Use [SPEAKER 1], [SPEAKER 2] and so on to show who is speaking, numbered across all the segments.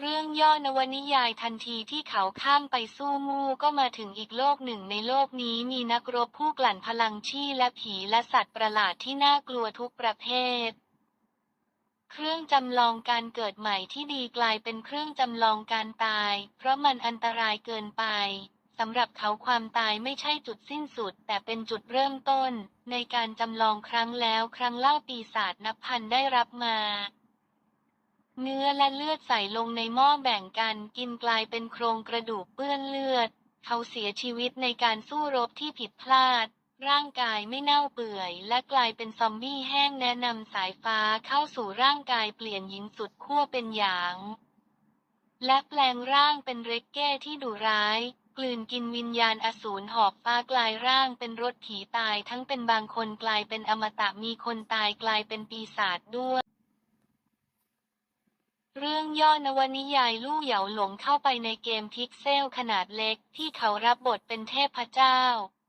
[SPEAKER 1] เรื่องย่อนวนิยายทันทีที่เขาข้ามไปสู้มู่ ก็มาถึงอีกโลกหนึ่งในโลกนี้มีนักรบผู้กลั่นพลังชี่และผีและสัตว์ประหลาดที่น่ากลัวทุกประเภท เครื่องจำลองการเกิดใหม่ที่ดีกลายเป็นเครื่องจำลองการตาย เพราะมันอันตรายเกินไปสำหรับเขาความตายไม่ใช่จุดสิ้นสุด แต่เป็นจุดเริ่มต้น ในการจำลองครั้งแล้วครั้งเล่าปีศาจนับพันได้รับมา เนื้อและเลือดใส่ลงในหม้อแบ่งกันกินกลายเป็นโครงกระดูกเปื้อนเลือด เขาเสียชีวิตในการสู้รบที่ผิดพลาด ร่างกายไม่เน่าเปื่อย และกลายเป็นซอมบี้แห้งแนะนำสายฟ้าเข้าสู่ร่างกายเปลี่ยนหญิงสุดขั้วเป็นหยาง และแปลงร่างเป็นเรกเก้ที่ดุร้ายกลืนกินวิญญาณอสูรหอบฟ้ากลายร่างเป็นรถผีตายทั้งเป็นบางคนกลายเป็นอมตะมีคนตายกลายเป็นปีศาจด้วย เรื่องย่อนวนิยายลู่เหยาหลงเข้าไปในเกมพิกเซลขนาดเล็กที่เขารับบทเป็นเทพเจ้า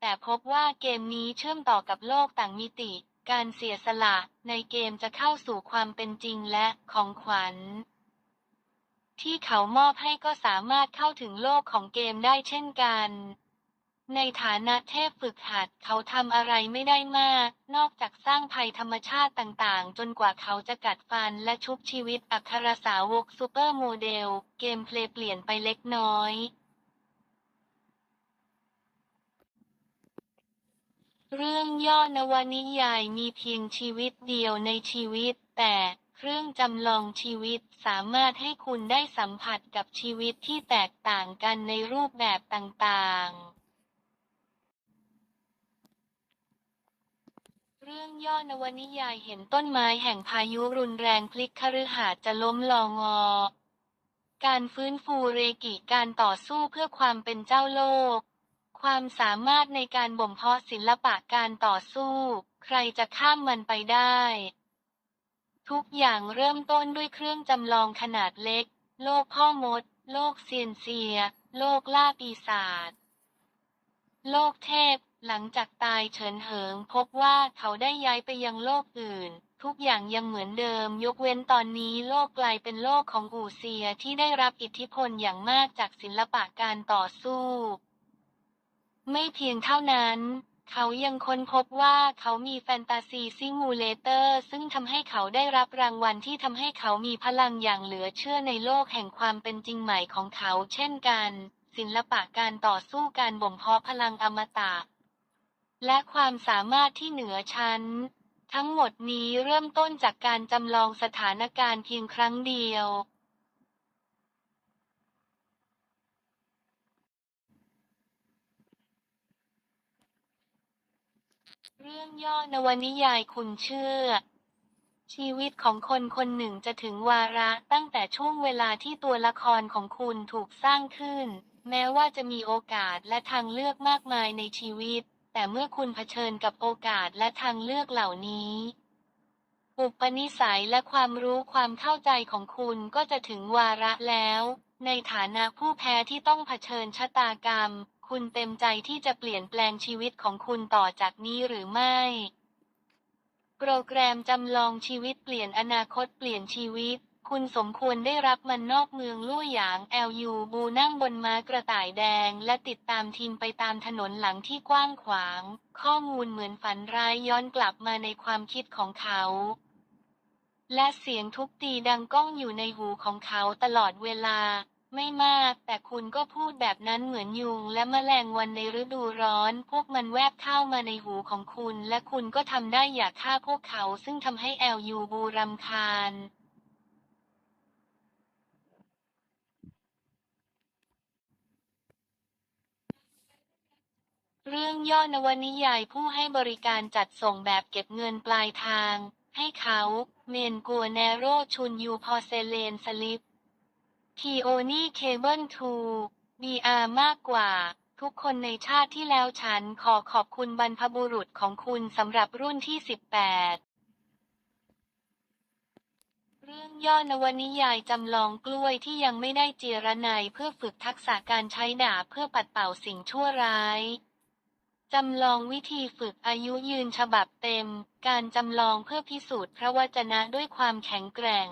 [SPEAKER 1] แต่พบว่าเกมนี้เชื่อมต่อกับโลกต่างมิติ การเสียสละในเกมจะเข้าสู่ความเป็นจริงและของขวัญ ที่เขามอบให้ก็สามารถเข้าถึงโลกของเกมได้เช่นกัน ในฐานะเทพฝึกหัดเขาทำอะไรไม่ได้มาก นอกจากสร้างภัยธรรมชาติต่างๆ จนกว่าเขาจะกัดฟันและชุบชีวิตอัครสาวกซูเปอร์โมเดล เกมเพลย์เปลี่ยนไปเล็กน้อย เรื่องย่อนวนิยายมีเพียงชีวิตเดียวในชีวิต แต่เครื่องจำลองชีวิตสามารถให้คุณได้สัมผัสกับชีวิตที่แตกต่างกันในรูปแบบต่างๆ รื่องย่อนวนิยายเห็นต้นไม้แห่งพายุรุนแรงพลิกคฤหาสน์จะล้มลองอ การฟื้นฟูเรกิการต่อสู้เพื่อความเป็นเจ้าโลก ความสามารถในการบ่มเพาะศิลปะการต่อสู้ ใครจะข้ามมันไปได้ ทุกอย่างเริ่มต้นด้วยเครื่องจำลองขนาดเล็ก โลกพ่อมด โลกเซียนเซีย โลกล่าปีศาจโลกเทพ หลังจากตายเฉินเหิงพบว่าเขาได้ย้ายไปยังโลกอื่น ทุกอย่างยังเหมือนเดิม ยกเว้นตอนนี้โลกกลายเป็นโลกของอู่เซียที่ได้รับอิทธิพลอย่างมากจากศิลปะการต่อสู้ ไม่เพียงเท่านั้นเขายังค้นพบว่าเขามีแฟนตาซีซิมูเลเตอร์ซึ่งทำให้เขาได้รับรางวัลที่ทำให้เขามีพลังอย่างเหลือเชื่อในโลกแห่งความเป็นจริงใหม่ของเขาเช่นกัน ศิลปะการต่อสู้การบ่มเพาะพลังอมตะ และความสามารถที่เหนือชั้น ทั้งหมดนี้เริ่มต้นจากการจำลองสถานการณ์เพียงครั้งเดียว เรื่องย่อนวนิยายคุณเชื่อ ชีวิตของคนคนหนึ่งจะถึงวาระตั้งแต่ช่วงเวลาที่ตัวละครของคุณถูกสร้างขึ้น แม้ว่าจะมีโอกาสและทางเลือกมากมายในชีวิต แต่เมื่อคุณเผชิญกับโอกาสและทางเลือกเหล่านี้ อุปนิสัยและความรู้ความเข้าใจของคุณก็จะถึงวาระแล้ว ในฐานะผู้แพ้ที่ต้องเผชิญชะตากรรม คุณเต็มใจที่จะเปลี่ยนแปลงชีวิตของคุณต่อจากนี้หรือไม่ โปรแกรมจำลองชีวิตเปลี่ยนอนาคตเปลี่ยนชีวิต คุณสมควรได้รับมันนอกเมืองลู่หยางแอลยูบูนั่งบนม้ากระต่ายแดง และติดตามทีมไปตามถนนหลังที่กว้างขวาง ข้อมูลเหมือนฝันร้ายย้อนกลับมาในความคิดของเขา และเสียงทุบตีดังก้องอยู่ในหูของเขาตลอดเวลา ไม่มาก แต่คุณก็พูดแบบนั้นเหมือนยุง และแมลงวันในฤดูร้อน พวกมันแวบเข้ามาในหูของคุณ และคุณก็ทำได้อย่าฆ่าพวกเขา ซึ่งทำให้แอลยูบูรำคาญ เรื่องย่อนวนิยายผู้ให้บริการจัดส่งแบบเก็บเงินปลายทาง ให้เขา เมนกัวแนโรชุนยูพอเซเลนสลิปทีโอนี่เคเบิลทูบีอาร์มากกว่า ทุกคนในชาติที่แล้วฉันขอขอบคุณบรรพบุรุษของคุณสำหรับรุ่นที่ 18 เรื่องย่อนวนิยายจำลองกล้วยที่ยังไม่ได้เจรนายเพื่อฝึกทักษะการใช้ดาบเพื่อปัดเป่าสิ่งชั่วร้าย จำลองวิธีฝึกอายุยืนฉบับเต็ม การจำลองเพื่อพิสูจน์พระวจนะด้วยความแข็งแกร่ง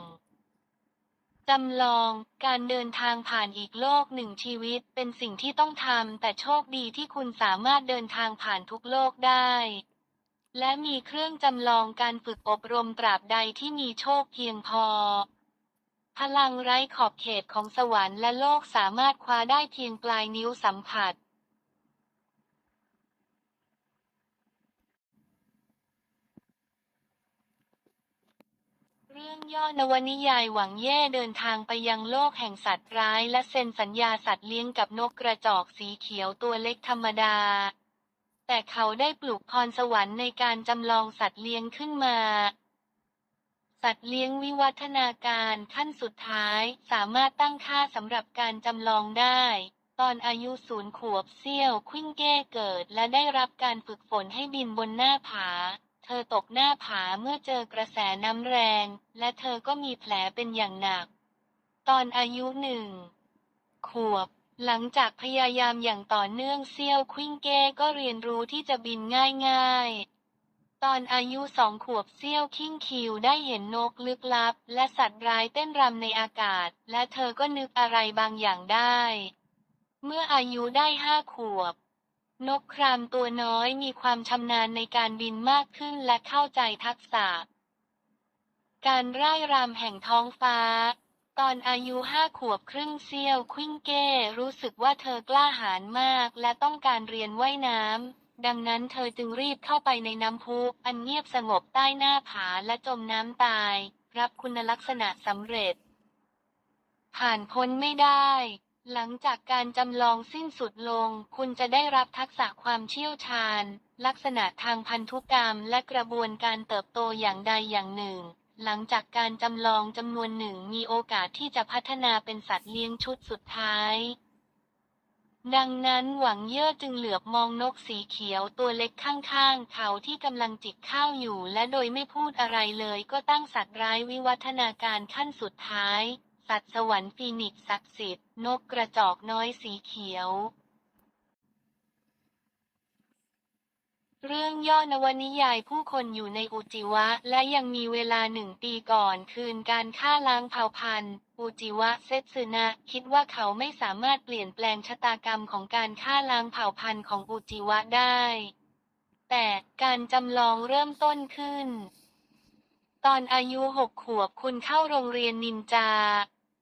[SPEAKER 1] จำลองการเดินทางผ่านอีกโลกหนึ่งชีวิตเป็นสิ่งที่ต้องทำแต่โชคดีที่คุณสามารถเดินทางผ่านทุกโลกได้ และมีเครื่องจำลองการฝึกอบรมตราบใดที่มีโชคเพียงพอ พลังไร้ขอบเขตของสวรรค์และโลกสามารถคว้าได้เพียงปลายนิ้วสัมผัส เรื่องย่อนวนิยายหวังเย่เดินทางไปยังโลกแห่งสัตว์ร้าย และเซ็นสัญญาสัตว์เลี้ยงกับนกกระจอกสีเขียวตัวเล็กธรรมดา แต่เขาได้ปลูกพรสวรรค์ในการจำลองสัตว์เลี้ยงขึ้นมา สัตว์เลี้ยงวิวัฒนาการขั้นสุดท้ายสามารถตั้งค่าสำหรับการจำลองได้ ตอนอายุศูนย์ขวบเซี่ยวควิ้งเก้เกิด และได้รับการฝึกฝนให้บินบนหน้าผา เธอตกหน้าผาเมื่อเจอกระแสน้ำแรง และเธอก็มีแผลเป็นอย่างหนัก ตอนอายุหนึ่งขวบ หลังจากพยายามอย่างต่อเนื่องเซี่ยวควิ้งเก้ก็เรียนรู้ที่จะบินง่ายๆ ตอนอายุสองขวบเซี่ยวคิงคิวได้เห็นนกลึกลับ และสัตว์ร้ายเต้นรำในอากาศ และเธอก็นึกอะไรบางอย่างได้ เมื่ออายุได้ห้าขวบ นกครามตัวน้อยมีความชำนาญในการบินมากขึ้นและเข้าใจทักษะ การร่ายรำแห่งท้องฟ้า ตอนอายุห้าขวบครึ่งเซี่ยวควิ้งเก้รู้สึกว่าเธอกล้าหาญมากและต้องการเรียนว่ายน้ำ ดังนั้นเธอจึงรีบเข้าไปในน้ำพุอันเงียบสงบใต้หน้าผาและจมน้ำตาย รับคุณลักษณะสำเร็จ ผ่านพ้นไม่ได้ หลังจากการจำลองสิ้นสุดลง คุณจะได้รับทักษะความเชี่ยวชาญ ลักษณะทางพันธุกรรมและกระบวนการเติบโตอย่างใดอย่างหนึ่ง หลังจากการจำลองจำนวนหนึ่งมีโอกาสที่จะพัฒนาเป็นสัตว์เลี้ยงชุดสุดท้าย ดังนั้นหวังเย่อจึงเหลือบมองนกสีเขียวตัวเล็กข้างๆ เขาที่กำลังจิกข้าวอยู่และโดยไม่พูดอะไรเลยก็ตั้งสัตว์ร้ายวิวัฒนาการขั้นสุดท้าย สัตว์สวรรค์ฟีนิกซ์ศักดิ์สิทธิ์ นกกระจอกน้อยสีเขียว เรื่องย่อนวนิยายผู้คนอยู่ในอุจิวะ และยังมีเวลาหนึ่งปีก่อนคืนการฆ่าล้างเผ่าพันธุ์ อุจิวะเซตสึนะ คิดว่าเขาไม่สามารถเปลี่ยนแปลงชะตากรรมของการฆ่าล้างเผ่าพันธุ์ของอุจิวะได้ แต่การจำลองเริ่มต้นขึ้นตอนอายุหกขวบคุณเข้าโรงเรียนนินจา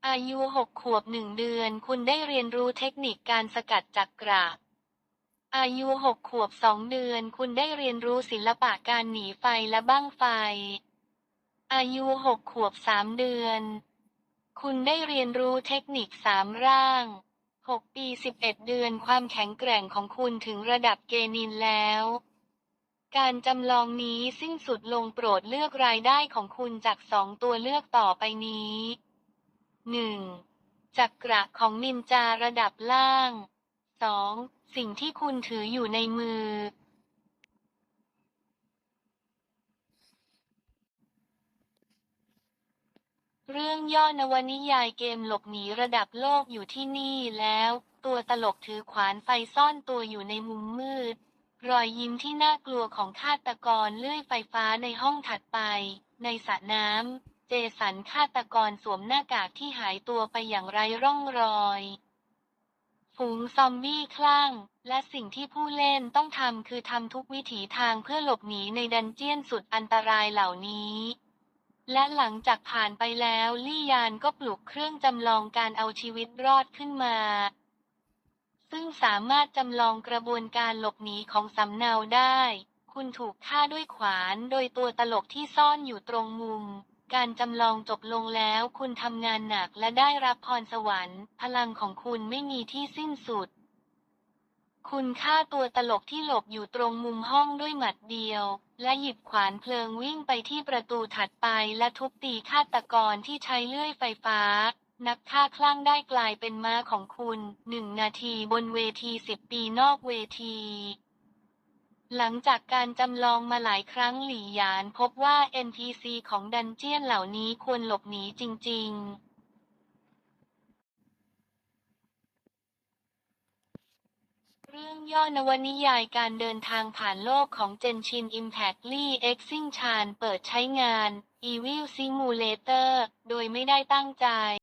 [SPEAKER 1] อายุหกขวบหนึ่งเดือน คุณได้เรียนรู้เทคนิคการสกัดจักระอายุหกขวบสองเดือน คุณได้เรียนรู้ศิลปะการหนีไฟและบั้งไฟ อายุหกขวบสามเดือน คุณได้เรียนรู้เทคนิคสามร่างหกปีสิบเอ็ดเดือนความแข็งแกร่งของคุณถึงระดับเกนินแล้ว การจำลองนี้สิ้นสุดลงโปรดเลือกรายได้ของคุณจากสองตัวเลือกต่อไปนี้ 1. จักระของนินจาระดับล่าง 2. สิ่งที่คุณถืออยู่ในมือ เรื่องย่อนวนิยายเกมหลบหนีระดับโลกอยู่ที่นี่แล้ว ตัวตลกถือขวานไฟซ่อนตัวอยู่ในมุมมืด รอยยิ้มที่น่ากลัวของฆาตกรเลื่อยไฟฟ้าในห้องถัดไป ในสระน้ำ จสันฆาตกรสวมหน้ากากที่หายตัวไปอย่างไร้ร่องรอย ฝูงซอมบี้คลั่ง และสิ่งที่ผู้เล่นต้องทำคือทำทุกวิถีทางเพื่อหลบหนีในดันเจียนสุดอันตรายเหล่านี้ และหลังจากผ่านไปแล้วลี่ยานก็ปลุกเครื่องจำลองการเอาชีวิตรอดขึ้นมา ซึ่งสามารถจำลองกระบวนการหลบหนีของสำเนาได้ คุณถูกฆ่าด้วยขวานโดยตัวตลกที่ซ่อนอยู่ตรงมุม การจำลองจบลงแล้ว คุณทำงานหนักและได้รับพรสวรรค์ พลังของคุณไม่มีที่สิ้นสุด คุณฆ่าตัวตลกที่หลบอยู่ตรงมุมห้องด้วยหมัดเดียว และหยิบขวานเพลิงวิ่งไปที่ประตูถัดไปและทุบตีฆาตกรที่ใช้เลื่อยไฟฟ้า นักฆ่าคลั่งได้กลายเป็นม้าของคุณหนึ่งนาทีบนเวทีสิบปีนอกเวที หลังจากการจำลองมาหลายครั้งหลี่หยานพบว่า NPC ของดันเจียนเหล่านี้ควรหลบหนีจริง ๆเรื่องย่อนวนิยายการเดินทางผ่านโลกของเจนชิน Impact ลี่เอ็กซิงชานเปิดใช้งาน Evil Simulator โดยไม่ได้ตั้งใจ